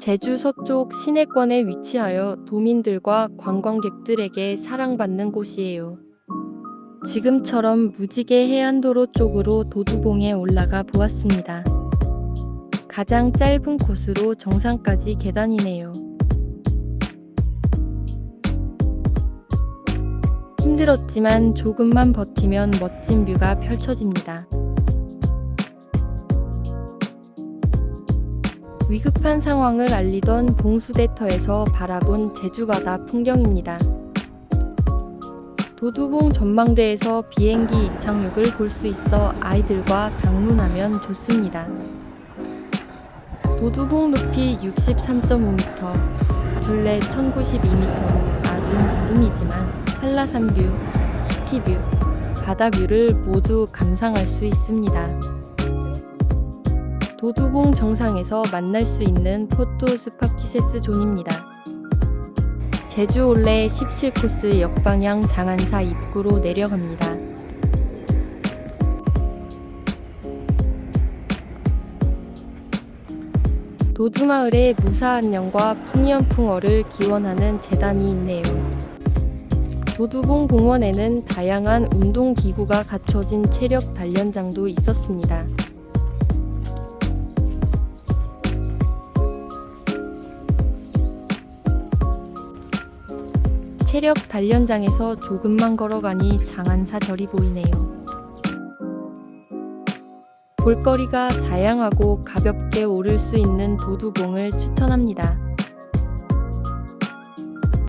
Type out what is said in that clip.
제주 서쪽 시내권에 위치하여 도민들과 관광객들에게 사랑받는 곳이에요. 지금처럼 무지개 해안도로 쪽으로 도두봉에 올라가 보았습니다. 가장 짧은 코스로 정상까지 계단이네요. 힘들었지만 조금만 버티면 멋진 뷰가 펼쳐집니다. 위급한 상황을 알리던 봉수대터에서 바라본 제주바다 풍경입니다. 도두봉 전망대에서 비행기 이착륙을 볼 수 있어 아이들과 방문하면 좋습니다. 도두봉 높이 63.5m, 둘레 1092m로 낮은 오름이지만 한라산뷰, 시티뷰, 바다뷰를 모두 감상할 수 있습니다. 도두봉 정상에서 만날 수 있는 포토 스파키세스 존입니다. 제주 올레 17코스 역방향 장안사 입구로 내려갑니다. 도주마을에 무사한 영과 풍년풍어를 기원하는 재단이 있네요. 도두봉 공원에는 다양한 운동기구가 갖춰진 체력 단련장도 있었습니다. 체력 단련장에서 조금만 걸어가니 장안사절이 보이네요. 볼거리가 다양하고 가볍게 오를 수 있는 도두봉을 추천합니다.